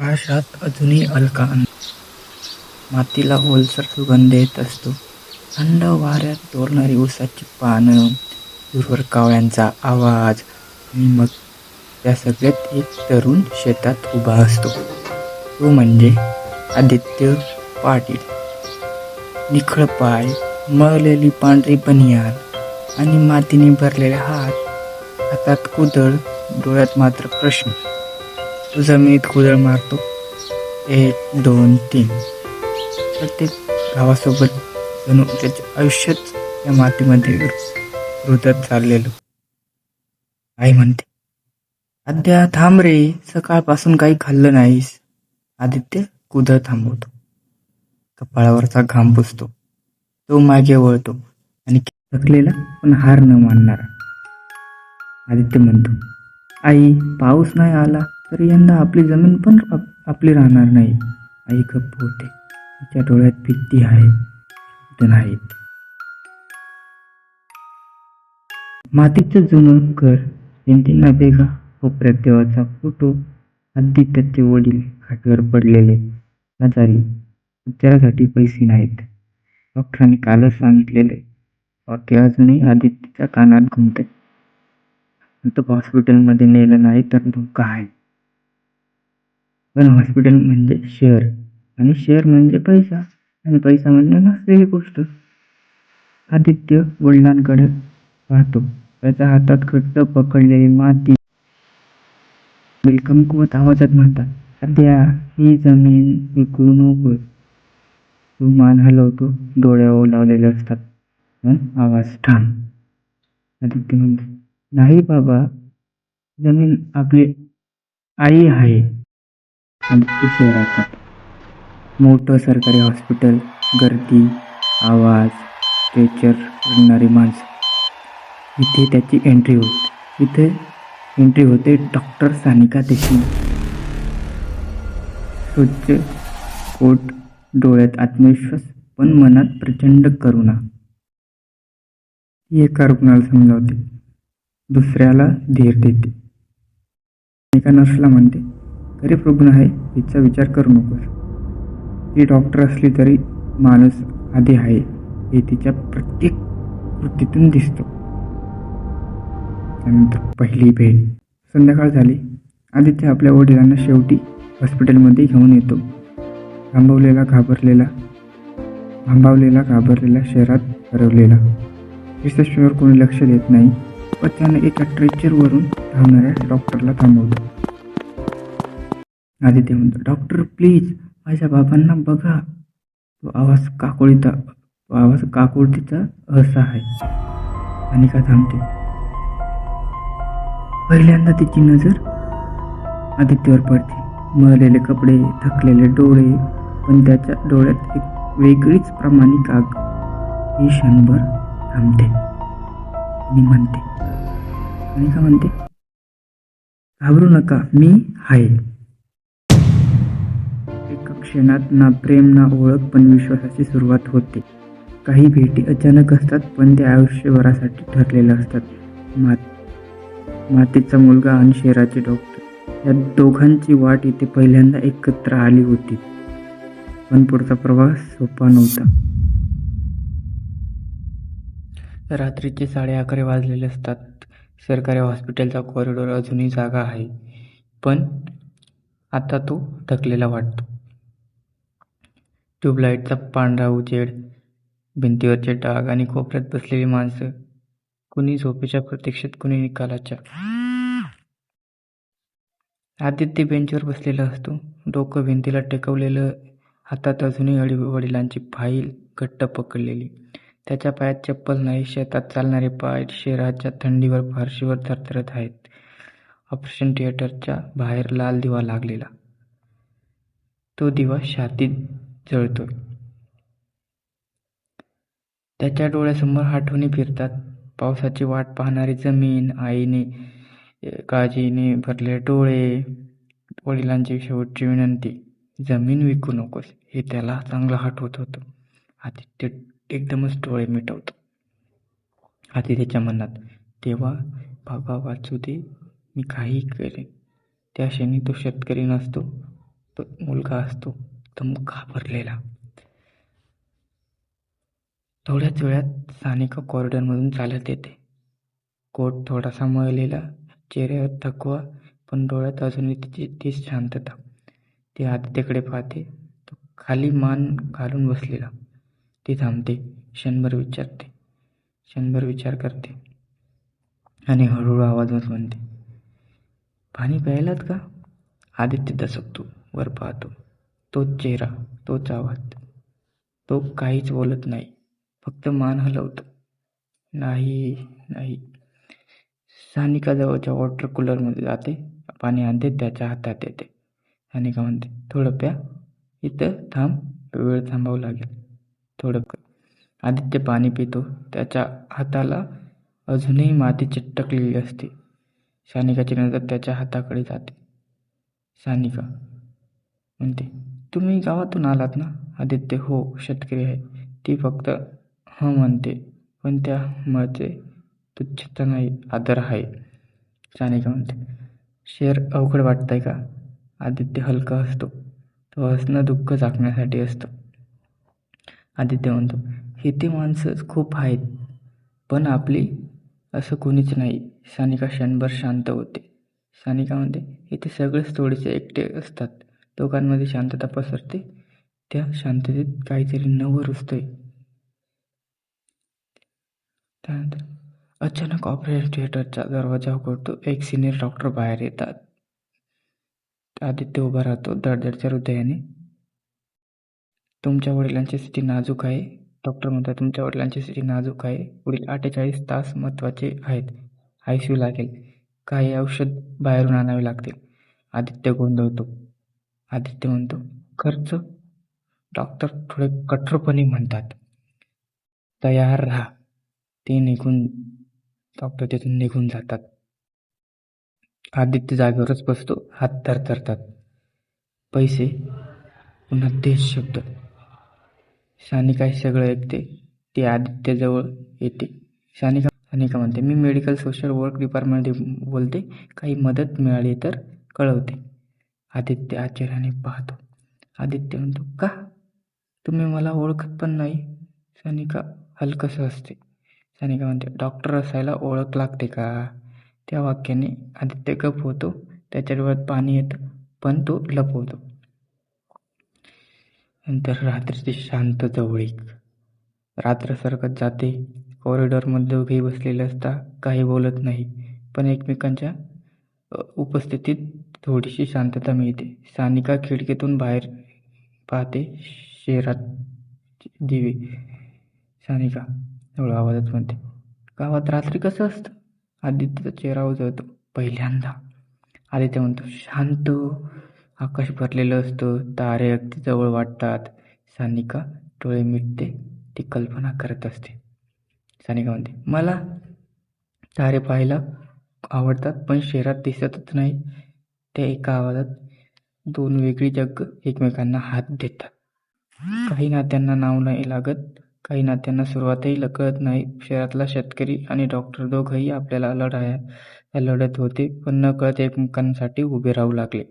आकाशात अजूनही हलका अंधार. मातीला ओलसर सुगंध येत असतो. थंड वाऱ्यात तोरणारी उसाची पानं, दूरवर कावळ्यांचा आवाज आणि मग त्या सगळ्यात एक तरुण शेतात उभा असतो. तो म्हणजे आदित्य पाटील. निखळ पाय, मळलेली पांढरी बनियान आणि मातीने भरलेले हात. हातात कुदळ, डोळ्यात मात्र प्रश्न. जमिनीत कुदळ मारतो. एक, दोन, तीन. प्रत्येक गावासोबत जणू त्याचे आयुष्यच त्या मातीमध्ये रुतत चाललेलो आई म्हणते, आद्या थांब रे, सकाळपासून काही खाल्लं नाहीस. आदित्य कुदळ थांबवतो. कपाळावरचा घाम पुसतो. तो मागे वळतो आणि थकलेला पण हार न मानणारा. आदित्य म्हणतो, आई पाऊस नाही आला तर यंदा आपली जमीन पण आप- आपली राहणार नाही. आई गप्प होते. तिच्या डोळ्यात भीती आहे, शब्द नाहीत. मातीचं जुनं घर, भिंतींना बेगा कोपऱ्यात देवाचा फोटो, आदित्यचे वडील खाटीवर पडलेले, आजारी, उपचारासाठी पैसे नाहीत. डॉक्टरांनी कालच सांगितलेले वाक्य अजूनही आदित्यच्या कानात घुमते. नंतर हॉस्पिटलमध्ये नेलं नाही तर धोका आहे. पण हॉस्पिटल म्हणजे शहर आणि शहर म्हणजे पैसा आणि पैसा म्हणजे नसलेली गोष्ट. आदित्य वडिलांकडे पाहतो. त्याच्या हातात घट्ट पकडलेली माती. वडील कमकुवत आवाजात म्हणतात, आद्या ही जमीन विकू नको तो मान हलवतो. डोळे ओलावलेले असतात. पण आवाज ठाम. आदित्य म्हणतो, नाही बाबा, जमीन आपली आई आहे. शहरात मोठं सरकारी हॉस्पिटल, गर्दी, आवाज, स्ट्रेचर करणारी माणसं. इथे त्याची एंट्री होते. इथे एंट्री होते डॉक्टर सानिका देशमुख. स्वच्छ कोट, डोळ्यात आत्मविश्वास पण मनात प्रचंड करुणा. ती एका रुग्णाला समजावते, दुसऱ्याला धीर देते. एका नर्सला म्हणते, गरीब रुग्ण आहे हिचा विचार करू नकोस. ती डॉक्टर असली तरी माणूस आधी आहे हे तिच्या प्रत्येक कृतीतून दिसतो त्यानंतर पहिली भेट. संध्याकाळ झाली. आदित्य आपल्या वडिलांना शेवटी हॉस्पिटलमध्ये घेऊन येतो. थांबवलेला घाबरलेला थांबावलेला घाबरलेला शहरात हरवलेला. रिसेप्शनवर कोणी लक्ष देत नाही. पण त्यानं एका ट्रेचरवरून धावणाऱ्या डॉक्टरला थांबवतो. आदित्य म्हणतो, डॉक्टर प्लीज माझ्या बाबांना बघा. तो आवाज काकुळीचा तो आवाज काकोळतीचा असा आहे. सानिका थांबते. पहिल्यांदा तिची नजर आदित्यवर पडते. मळलेले कपडे, थकलेले डोळे, पण त्याच्या डोळ्यात एक वेगळीच प्रामाणिक आग. ही क्षणभर थांबते आणि म्हणते, सानिका म्हणते, घाबरू नका मी आहे. क्षणात ना प्रेम ना ओळख पण विश्वासाची सुरुवात होते. काही भेटी अचानक असतात पण त्या आयुष्यभरासाठी ठरलेल्या असतात. मात मातेचा मुलगा आणि शेराचे डॉक्टर या दोघांची वाट इथे पहिल्यांदा एकत्र आली होती. पण पुढचा प्रवास सोपा नव्हता. रात्रीचे साडे अकरा वाजलेले असतात. सरकारी हॉस्पिटलचा कॉरिडॉर अजूनही जागा आहे. पण आता तो थकलेला वाटतो. ट्यूबलाईटचा पांढरा उजेड, भिंतीवरचे डाग आणि कोपऱ्यात बसलेली माणसं. कुणी झोपेच्या प्रतीक्षेत, कुणी निकालाच्या. आदित्य बेंचवर बसलेला असतो. डोकं भिंतीला टेकवलेलं, हातात अजूनही वडिलांची फाईल घट्ट पकडलेली. त्याच्या पायात चप्पल नाही. शेतात चालणारे पाय शहराच्या थंडीवर फारशीवर थरथरत आहेत. ऑपरेशन थिएटरच्या बाहेर लाल दिवा लागलेला. तो दिवा छातीत जळतो त्याच्या डोळ्यासमोर आठवणी फिरतात. पावसाची वाट पाहणारी जमीन, आईने काळजीने भरले डोळे, वडिलांची शेवटची विनंती, जमीन विकू नकोस हे त्याला चांगलं आठवत होतं. आदित्य एकदमच डोळे मिटवतो. आदित्यच्या मनात, तेव्हा बाबा वाचू दे, मी काही करेन. त्या क्षणी तो शेतकरी नसतो. तो मुलगा असतो एकदम घाबरलेला. थोड्याच वेळात सानिका कॉरिडॉरमधून चालत येते. कोट थोडासा मळलेला चेहऱ्यावर थकवा पण डोळ्यात अजूनही तिची तीच शांतता. ती आदित्यकडे पाहते तो खाली मान घालून बसलेला. ती थांबते क्षणभर विचारते. क्षणभर विचार करते. आणि हळूहळू आवाजात म्हणते पाणी प्यायलात का? आदित्य दसकतो वर पाहतो. तोच चेहरा तोच आवाज तो काहीच बोलत नाही. फक्त मान हलवतो. नाही नाही. सानिका जवळच्या वॉटर कूलरमध्ये जाते. पाणी आणते त्याच्या हातात येते. सानिका म्हणते थोडं प्या. इथं थांब वेळ थांबावं लागेल. थोडं आदित्य पाणी पितो. त्याच्या हाताला अजूनही माती चिटकलेली असते. सानिकाची नजर त्याच्या हाताकडे जाते. सानिका म्हणते तुम्ही गावातून आलात ना? आदित्य हो शेतकरी आहे. ती फक्त हं म्हणते पण त्या मते तुच्छता नाही आदर आहे. सानिका म्हणते शेर अवघड वाटतंय का? आदित्य हलका असतो तो हसणं दुःख झाकण्यासाठी असतं. आदित्य म्हणतो इथे माणसं खूप आहेत पण आपली असं कोणीच नाही. सानिका क्षणभर शांत होते. सानिका म्हणते इथे सगळेच थोडेसे एकटे असतात. लोकांमध्ये शांतता पसरते. त्या शांततेत काहीतरी नवं रुजतंय. त्यानंतर अचानक ऑपरेशन थिएटरचा दरवाजा उघडतो. एक सिनियर डॉक्टर बाहेर येतात. आदित्य उभा राहतो धडधडच्या हृदयाने. तुमच्या वडिलांची स्थिती नाजूक आहे. डॉक्टर म्हणतात तुमच्या वडिलांची स्थिती नाजूक आहे. पुढील अठ्ठेचाळीस तास महत्त्वाचे आहेत. आय सी यू लागेल. काही औषध बाहेरून आणावे लागतील. आदित्य गोंधळतो. आदित्य म्हणतो. खर्च? डॉक्टर थोडे कठोरपणे म्हणतात. तयार राहा. ते निघून डॉक्टर तिथून निघून जातात. आदित्य जागेवरच बसतो. हात थरथरतात. पैसे? पुन्हा तेच शब्द. सानिका हे सगळं ऐकते. ते आदित्यजवळ येते. सानिका सानिका म्हणते मी मेडिकल सोशल वर्क डिपार्टमेंटमध्ये बोलते. काही मदत मिळाली तर कळवते. आदित्य आश्चर्याने पाहतो. आदित्य म्हणतो का? तुम्ही मला ओळखत पण नाही. सानिका हलकसं असते सानिका म्हणते डॉक्टर असायला ओळख लागते का? त्या वाक्याने आदित्य गप होतो. त्याच्या डोळ्यात पाणी येतं पण तो लपवतो. नंतर रात्रीची शांत जवळीक रात्र सरकत जाते. कॉरिडॉरमध्ये दोघेही बसलेले असता काही बोलत नाही पण एकमेकांच्या उपस्थितीत थोडीशी शांतता मिळते. सानिका खिडकीतून बाहेर पाहते शहरात दिवे. सानिका हळू आवाजात म्हणते गावात रात्री कसं असतं? आदित्यचा चेहरा उजळतो. पहिल्यांदा. आदित्य म्हणतो शांत आकाश भरलेलं असतं तारे अगदी जवळ वाटतात. सानिका डोळे मिटते ती कल्पना करत असते. सानिका म्हणते मला तारे पाहायला आवडतात पण शहरात दिसतच नाही. त्या एका आवाजात दोन वेगळी जग एकमेकांना हात देतात. काही नात्यांना नाव नाही लागत काही नात्यांना सुरुवातही कळत नाही. शहरातला शेतकरी आणि डॉक्टर दोघंही आपल्याला लढाया लढत होते पण न कळत एकमेकांसाठी उभे राहू लागले.